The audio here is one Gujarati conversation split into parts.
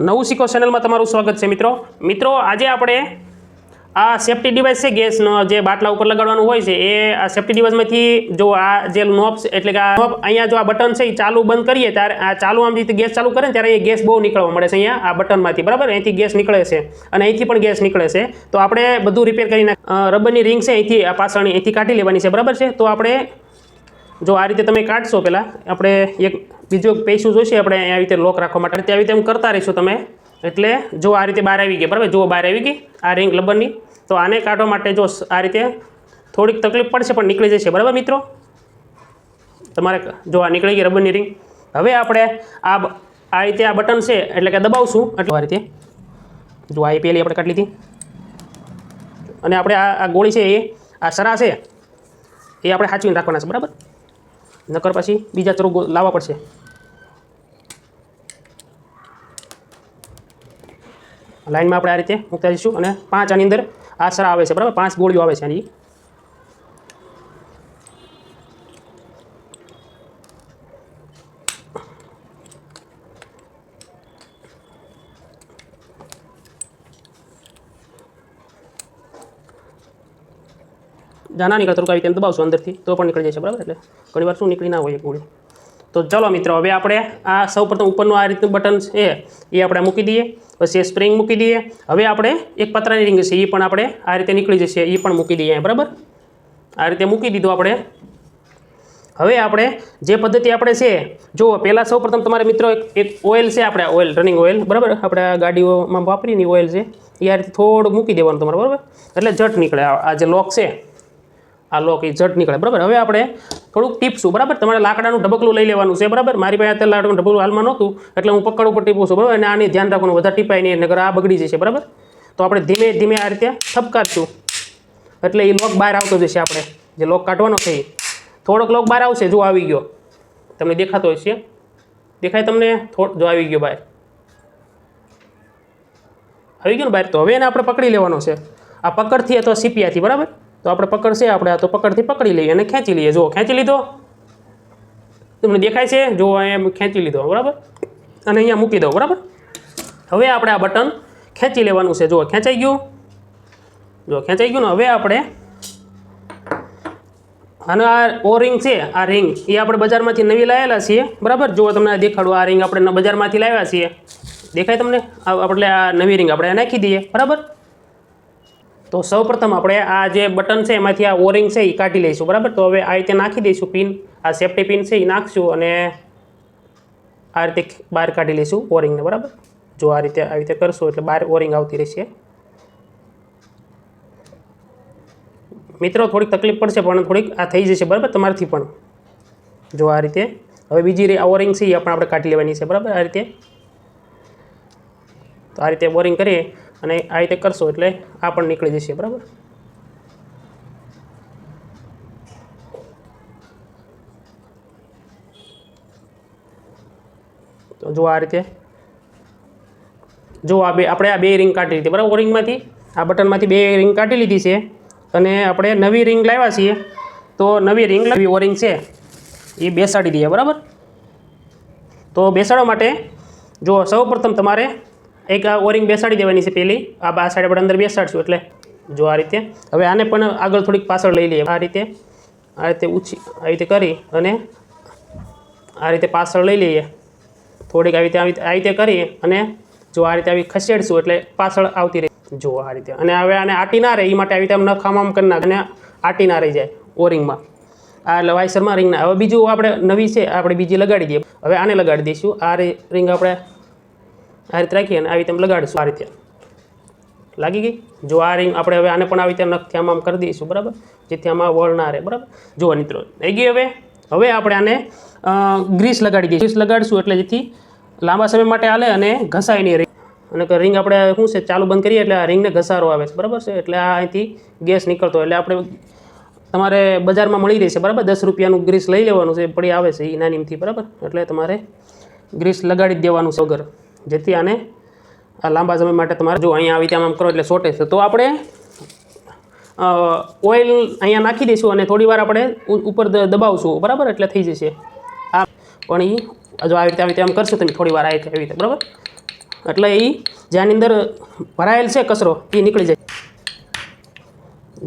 નવું શીખો ચેનલમાં તમારું સ્વાગત છે મિત્રો. મિત્રો, આજે આપણે આ સેફ્ટી ડિવાઇસ છે, ગેસનો જે બાટલા ઉપર લગાડવાનું હોય છે, એ આ સેફ્ટી ડિવાઇસમાંથી જો આ જે નોબ્સ એટલે કે આ knob અહીંયા જો આ બટન છે, એ ચાલુ બંધ કરીએ ત્યારે આ ચાલુ આમ રીતે ગેસ ચાલુ કરે ને ત્યારે એ ગેસ બહુ નીકળવા મળે છે અહીંયા આ બટનમાંથી બરાબર? અહીંથી ગેસ નીકળે છે અને અહીંથી પણ ગેસ નીકળે છે. તો આપણે બધું રિપેર કરીને રબરની રિંગ છે, અહીંથી આ પાછળની, અહીંથી કાઢી લેવાની છે, બરાબર છે? તો આપણે જો આ રીતે તમે કાઢશો પહેલાં, આપણે એક બીજો પૈસું જોઈશે આપણે આ રીતે લોક રાખવા માટે. આવી રીતે એમ કરતા રહીશું તમે. એટલે જો આ રીતે બહાર આવી ગઈ, બરાબર? જો બહાર આવી ગઈ, આ રિંગ લબરની તો આને કાઢવા માટે જો આ રીતે થોડીક તકલીફ પડશે, પણ નીકળી જશે. બરાબર મિત્રો? તમારે જો આ નીકળી ગઈ રબરની રિંગ હવે આપણે આ આ રીતે આ બટન છે, એટલે કે દબાવશું. એટલે આ રીતે. જો આ પેલી આપણે કાઢી લીધી. અને આપણે આ ગોળી છે એ, આ સરા છે, એ આપણે સાચવીને રાખવાના છે, બરાબર? નકર પછી બીજા ચરો લાવવા પડશે. લાઈનમાં આપણે આ રીતે મૂકતા જઈશું અને પાંચ આની અંદર આશરા આવે છે, બરાબર? પાંચ ગોળીઓ આવે છે આની. જાના નીકળતું આવી તેમ દબાવશું અંદરથી, તો પણ નીકળી જશે બરાબર? એટલે ઘણી વાર શું નીકળી ના હોય એક ગોળી. તો ચલો મિત્રો, હવે આપણે આ સૌ પ્રથમ ઉપરનું આ રીતનું બટન છે, એ આપણે મૂકી દઈએ, પછી એ સ્પ્રિંગ મૂકી દઈએ. હવે આપણે એક પતરાની રિંગ છે, એ પણ આપણે આ રીતે નીકળી જશે, એ પણ મૂકી દઈએ બરાબર? આ રીતે મૂકી દીધું આપણે. હવે આપણે જે પદ્ધતિ આપણે છે જુઓ પહેલાં સૌ પ્રથમ તમારે મિત્રો એક એક ઓઇલ છે, આપણે ઓઇલ, રનિંગ ઓઇલ, બરાબર? આપણે ગાડીઓમાં વાપરીને ઓઇલ છે, એ આ રીતે થોડું મૂકી દેવાનું તમારે, બરાબર? એટલે જટ નીકળે આ જે લોક છે આ લોક એ જટ નીકળે. બરાબર? હવે આપણે થોડુંક ટીપશું બરાબર? તમારે લાકડાનું ઢબકલું લઈ લેવાનું છે. બરાબર? મારી પાસે અત્યારે લાકડાનું ઢબકલું હાલમાં નહોતું, એટલે હું પકડ ઉપર ટીપું છું. બરાબર? અને આની ધ્યાન રાખવાનું. વધારે ટીપાય નહીં નગર આ બગડી જશે. બરાબર? તો આપણે ધીમે ધીમે આ રીતે થપકારશું એટલે એ લોક બહાર આવતો જશે આપણે. જે લોક કાઢવાનો છે થોડોક લોક બહાર આવશે જો આવી ગયો. તમને દેખાતો હશે. દેખાય તમને થોડો, જો આવી ગયો બહાર. આવી ગયો ને બહાર? તો હવે એને આપણે પકડી લેવાનો છે. આ પકડથી અથવા સીપિયાથી. બરાબર? તો આપણે પકડ છે આપણે આ તો પકડથી પકડી લઈએ અને ખેંચી લઈએ. જો ખેંચી લીધો. તમને દેખાય છે? જો એમ ખેંચી લીધો. બરાબર? અને અહીંયા મૂકી દો બરાબર? હવે આપણે આ બટન ખેંચી લેવાનું છે. જો ખેંચાઈ ગયું. જો ખેંચાઈ ગયું ને હવે આપણે અને આ ઓ રિંગ છે, આ રિંગ, એ આપણે બજારમાંથી નવી લાવેલા છીએ. બરાબર? જો તમને દેખાડું. આ રિંગ આપણે બજારમાંથી લાવ્યા છીએ. દેખાય તમને? આપણે આ નવી રિંગ આપણે નાખી દઈએ. બરાબર? તો સૌપ્રથમ આપણે આ જે બટન છે, એમાંથી આ ઓરિંગ છે એ કાઢી લઈશું, બરાબર? તો હવે આ રીતે નાખી દઈશું પિન, આ સેફ્ટી પિન છે એ નાખશું અને આ રીતે બહાર કાઢી લઈશું ઓરિંગને, બરાબર? જો આ રીતે આવી રીતે કરશું એટલે બહાર ઓરિંગ આવતી રહેશે. મિત્રો, થોડીક તકલીફ પડશે, પણ થોડીક આ થઈ જશે, બરાબર? તમારાથી પણ. જો આ રીતે. હવે બીજી આ ઓરિંગ છે એ પણ આપણે કાઢી લેવાની છે, બરાબર? આ રીતે. તો આ રીતે બોરિંગ કરીએ. અને આ રીતે કરશો એટલે આ પણ નીકળી જશે, બરાબર? તો જો આ રીતે, જો આ બે, આપણે આ બે રિંગ કાઢી લીધી, બરાબર? રિંગમાંથી આ બટનમાંથી બે રિંગ કાઢી લીધી છે, અને આપણે નવી રિંગ લાવ્યા છીએ, તો નવી રિંગ નવી ઓરિંગ છે, એ બેસાડી દઈએ, બરાબર? તો બેસાડવા માટે, જો સૌ પ્રથમ તમારે એક આ ઓરિંગ બેસાડી દેવાની છે પહેલી આ બા સાઈડ આપણે અંદર બેસાડશું એટલે. જો આ રીતે. હવે આને પણ આગળ થોડીક પાછળ લઈ લઈએ. આ રીતે આ રીતે ઊંચી આ રીતે કરી અને આ રીતે પાછળ લઈ લઈએ. થોડીક આવી રીતે આ રીતે કરી અને જો આ રીતે આવી ખસેડશું એટલે પાછળ આવતી રહે. જો આ રીતે. અને હવે આને આટી ના રહે એ માટે આવી રીતે આમ નખામામ કરી નાખે અને આટી ના રહી જાય ઓરિંગમાં. આ એટલે વાઇસરમાં રિંગના હવે બીજું આપણે નવી છે, આપણે બીજી લગાડી દઈએ. હવે આને લગાડી દઈશું. આ રિંગ આપણે આ રીતે રાખી અને આવી રીતે લગાડીશું. આ રીતે. લાગી ગઈ? જો આ રિંગ આપણે હવે આને પણ આવી રીતે નખથી આમ આમ કરી દઈશું, બરાબર? જેથી આમાં વળ ના રહે, બરાબર? જુઓ મિત્રો થઈ ગઈ હવે? હવે આપણે આને ગ્રીસ લગાડી દઈએ. ગ્રીસ લગાડીશું એટલે જેથી લાંબા સમય માટે હાલે અને ઘસાય નહીં રિંગ અને રિંગ આપણે શું છે, ચાલુ બંધ કરીએ એટલે આ રિંગને ઘસારો આવે છે, બરાબર છે? એટલે આ અહીંથી ગેસ નીકળતો એટલે આપણે તમારે બજારમાં મળી રહેશે બરાબર? દસ રૂપિયાનું ગ્રીસ લઈ લેવાનું છે પડી આવે છે એ નાનીમથી, બરાબર? એટલે તમારે ગ્રીસ લગાડી જ દેવાનું છે વગર. જેથી આને આ લાંબા સમય માટે તમારે જો અહીંયા આવી રીતે આમ કરો એટલે સોટે છે. તો આપણે ઓઇલ અહીંયા નાખી દઈશું અને થોડી વાર આપણે ઉપર દબાવશું. બરાબર? એટલે થઈ જશે. આ પણ એ જો આવી રીતે આવી રીતે આમ કરશો તમે થોડી વાર આવી આવી રીતે. બરાબર? એટલે એ જેની અંદર ભરાયેલ છે કચરો એ નીકળી જાય.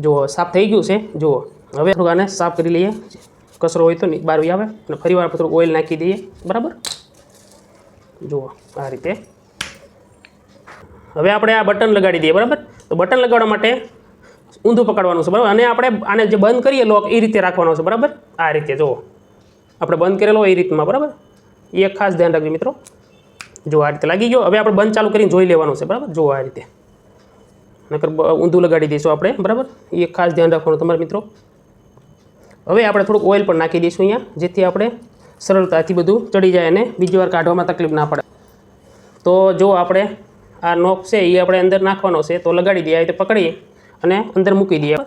જુઓ સાફ થઈ ગયું છે. જુઓ હવે થોડુંક આને સાફ કરી લઈએ. કચરો હોય તો બહાર આવે અને ફરી વાર થોડું ઓઇલ નાખી દઈએ. બરાબર? જુઓ, આ રીતે. હવે આપણે આ બટન લગાડી દઈએ, બરાબર? તો બટન લગાડવા માટે ઊંધું પકડવાનું છે, બરાબર? અને આપણે આને જે બંધ કરીએ, લોક એ રીતે રાખવાનો છે, બરાબર? આ રીતે, જુઓ. આપણે બંધ કરેલો એ રીતમાં, બરાબર? એ ખાસ ધ્યાન રાખજો મિત્રો. જો આ રીતે લાગી ગયો. હવે આપણે બંધ ચાલુ કરીને જોઈ લેવાનું છે, બરાબર? જો આ રીતે. નકર ઊંધું લગાડી દઈશું આપણે, બરાબર? એ ખાસ ધ્યાન રાખવાનું તમારા મિત્રો. હવે આપણે થોડુંક ઓઇલ પણ નાખી દઈશું અહીંયા, જેથી આપણે સરળતાથી બધું ચડી જાય અને બીજી વાર કાઢવામાં તકલીફ ના પડે. તો જો આપણે આ નોક છે એ આપણે અંદર નાખવાનો છે, તો લગાડી દઈએ, આ રીતે પકડીએ અને અંદર મૂકી દઈએ.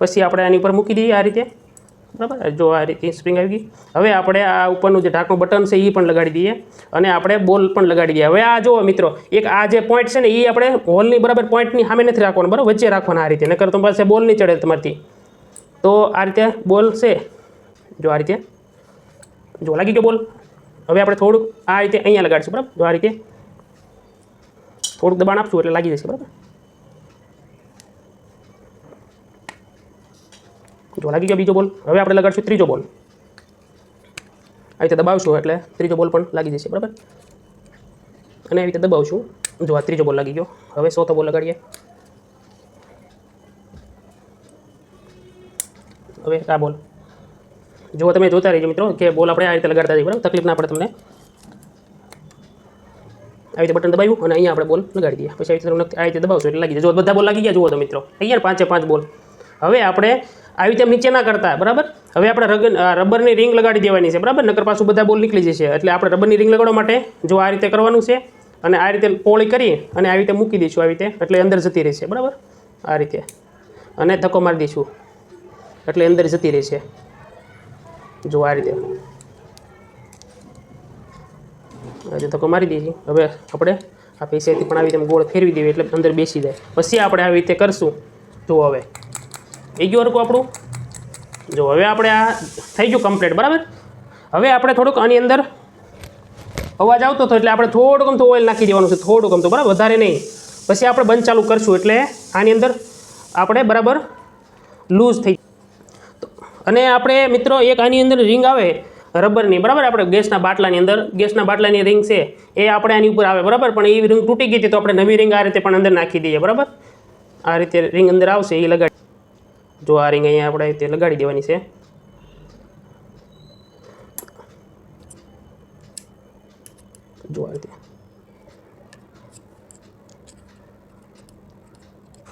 પછી આપણે આની ઉપર મૂકી દઈએ આ રીતે. બરાબર? જો આ રીતે સ્પ્રિંગ આવી ગઈ. હવે આપણે આ ઉપરનું જે ઢાંકણું બટન છે એ પણ લગાડી દઈએ અને આપણે બોલ પણ લગાડી દઈએ. હવે આ જુઓ મિત્રો, એક આ જે પોઈન્ટ છે ને એ આપણે હોલની બરાબર પોઈન્ટની સામે નથી રાખવાનો, બરાબર? વચ્ચે રાખવાના આ રીતે. નકર તમારી પાસે બોલ નહીં ચડે તમારથી. તો આ રીતે બોલ છે. જો આ રીતે જો લાગી ગયો બોલ? હવે આપણે થોડુંક આ રીતે અહીંયા લગાડીશું, બરાબર? જો આ રીતે થોડુંક દબાણ આપશું એટલે લાગી જશે, બરાબર? જો લાગી ગયો બીજો બોલ? હવે આપણે લગાડશું ત્રીજો બોલ. આવી રીતે દબાવશું એટલે ત્રીજો બોલ પણ લાગી જશે, બરાબર? અને આવી રીતે દબાવશું. જો આ ત્રીજો બોલ લાગી ગયો. હવે ચોથો બોલ લગાડીએ. હવે આ બોલ. જો તમે જોતા રહીજો મિત્રો, કે બોલ આપણે આ રીતે લગાડતા જઈએ, બરાબર? તકલીફ ના પડે તમને. આવી રીતે બટન દબાવ્યું અને અહીંયા આપણે બોલ લગાડી દઈએ. પછી આવી રીતે આ રીતે દબાવશો એટલે લાગી જાય. જો બધા બોલ લાગી ગયા, જુઓ તો મિત્રો. અહીંયા પાંચે પાંચ બોલ. હવે આપણે આવી રીતે નીચે ના કરતા, બરાબર? હવે આપણે રગન રબરની રિંગ લગાડી દેવાની છે, બરાબર? નકર પાછું બધા બોલ નીકળી જશે. એટલે આપણે રબરની રિંગ લગાડવા માટે જો આ રીતે કરવાનું છે અને આ રીતે પોળી કરી અને આવી રીતે મૂકી દઈશું, આવી રીતે. એટલે અંદર જતી રહેશે, બરાબર? આ રીતે. અને ધક્કો મારી દઈશું. એટલે અંદર જતી રહેશે. જો આ રીતે આ રીતે ધક્કો મારી દઈએ હવે આપણે આ પૈસાથી પણ આવી રીતે ગોળ ફેરવી દેવી એટલે અંદર બેસી જાય. પછી આપણે આવી રીતે કરશું. જો હવે. એ ગયું હરકું આપણું. જો હવે આપણે આ થઈ ગયું કમ્પ્લીટ બરાબર? હવે આપણે થોડુંક આની અંદર અવાજ આવતો હતો એટલે આપણે થોડુંક અમથું ઓઇલ નાખી દેવાનું છે, થોડુંક અમથું બરાબર? વધારે નહીં. પછી આપણે બંધ ચાલુ કરશું એટલે આની અંદર આપણે બરાબર લૂઝ થઈ તો અને આપણે મિત્રો, એક આની અંદર રિંગ આવે રબરની, બરાબર? આપણે ગેસના બાટલાની અંદર, ગેસના બાટલાની રિંગ છે, એ આપણે આની ઉપર આવે, બરાબર? પણ એ રિંગ તૂટી ગઈ હતી તો આપણે નવી રિંગ આ રીતે પણ અંદર નાખી દઈએ, બરાબર? આ રીતે રિંગ અંદર આવશે, એ લગાડી જો આ રિંગ અહીંયા આપણે તે લગાડી દેવાની છે. જો રીતે.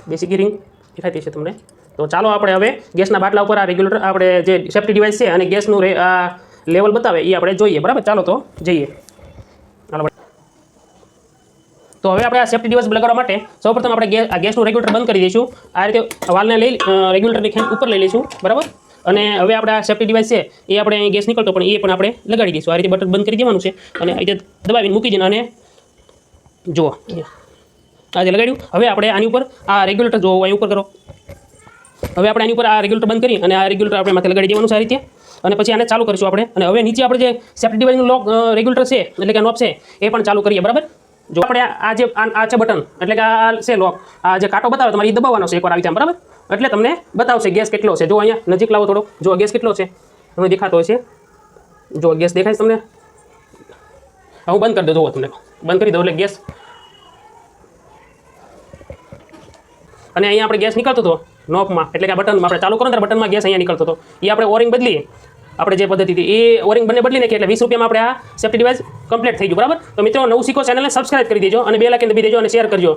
બેસિક રિંગ દેખાતી છે તમને? તો ચાલો આપણે હવે ગેસના બાટલા ઉપર આ રેગ્યુલેટર આપણે જે સેફ્ટી ડિવાઇસ છે અને ગેસનું આ લેવલ બતાવે એ આપણે જોઈએ, બરાબર? ચાલો તો, જઈએ. તો હવે આપણે આ સેફ્ટી ડિવાઇસ લગાડવા માટે સૌપ્રથમ આપણે ગેસ આ ગેસનું રેગ્યુલેટર બંધ કરી દઈશું. આ રીતે વાલને લઈ રેગ્યુલેટરની ખેંચ ઉપર લઈ લઈશું, બરાબર? અને હવે આપણે આ સેફ્ટી ડિવાઇસ છે, એ આપણે ગેસ નીકળતો પણ એ પણ આપણે લગાડી દઈશું. આ રીતે બટન બંધ કરી દેવાનું છે અને આ રીતે દબાવીને મૂકી દઈને અને જુઓ આજે લગાડ્યું, હવે આપણે આની ઉપર આ રેગ્યુલેટર જોવો અહીં ઉપર કરો. હવે આપણે આની ઉપર આ રેગ્યુલેટર બંધ કરી અને આ રેગ્યુલેટર આપણે માથે લગાડી દેવાનું સારી રીતે. અને પછી આને ચાલુ કરીશું આપણે. અને હવે નીચે આપણે જે સેફ્ટી ડિવાઇસનું લોક રેગ્યુલેટર છે એટલે કે નોબ છે એ પણ ચાલુ કરીએ બરાબર? જો આપણે આ જે આ છે બટન એટલે કે આ છે લોક આ જે કાંટો બતાવે તમારે એ દબાવવાનો છે એકવાર આવી જાય બરાબર? એટલે તમને બતાવશે ગેસ કેટલો છે. જો અહીંયા નજીક લાવો થોડો. જો ગેસ કેટલો છે? તમને દેખાતો હશે. જો ગેસ દેખાય છે તમને? હા, બંધ કરી દઉં જુઓ તમને. બંધ કરી દઉં એટલે ગેસ અને અહીંયા આપણે ગેસ નીકળતો હતો. નોબમાં એટલે કે આ બટનમાં આપણે ચાલુ કરો ત્યારે બટનમાં ગેસ અહીંયા નીકળતો હતો. એ આપણે ઓરિંગ બદલીએ. આપણે જે પદ્ધતિથી એ ઓરિંગ બંને બદલી નાખીએ એટલે વીસ રૂપિયામાં આપણે આ સેફ્ટી ડિવાઇસ કમ્પ્લીટ થઈ ગયું, બરાબર? તો મિત્રો, નવું શીખો ચેનલને સબસ્ક્રાઇબ કરી દેજો અને બે લાખ દબી દેજો અને શેર કરજો.